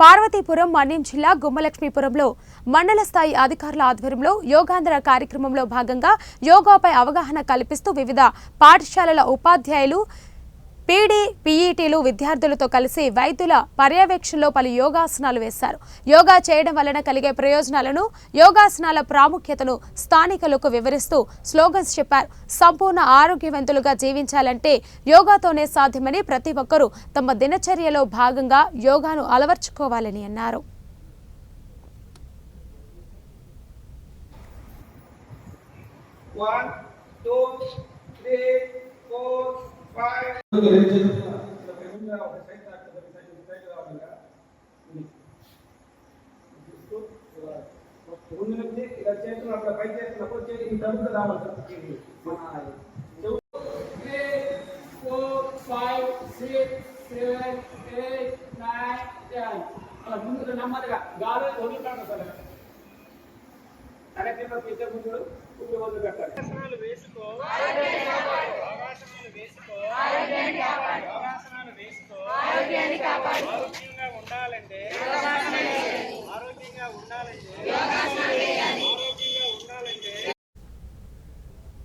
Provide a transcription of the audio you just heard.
పార్వతీపురం మన్యం జిల్లా గుమ్మలక్ష్మీపురంలో మండల స్థాయి అధికారుల ఆధ్వర్యంలో యోగాంధ్ర కార్యక్రమంలో భాగంగా యోగాపై అవగాహన కల్పిస్తూ వివిధ పాఠశాలల ఉపాధ్యాయులు పీడీ పీఈటీలు విద్యార్థులతో కలిసి వైద్యుల పర్యవేక్షణలో పలు యోగాసనాలు వేశారు యోగా చేయడం వలన కలిగే ప్రయోజనాలను యోగాసనాల ప్రాముఖ్యతను స్థానికులకు వివరిస్తూ స్లోగన్స్ చెప్పారు సంపూర్ణ ఆరోగ్యవంతులుగా జీవించాలంటే యోగాతోనే సాధ్యమని ప్రతి ఒక్కరూ తమ దినచర్యలో భాగంగా యోగాను అలవర్చుకోవాలని అన్నారు One, two, three. ముందు నుంచి ఇలా చేస్తున్నప్పుడు పై చేస్తున్నప్పుడు చేతి ఈ తలుపు రావాలి సార్. మన three, four, five, six. ఆరోగ్యంగా ఉండాలంటే ఆరోగ్యంగా ఉండాలంటే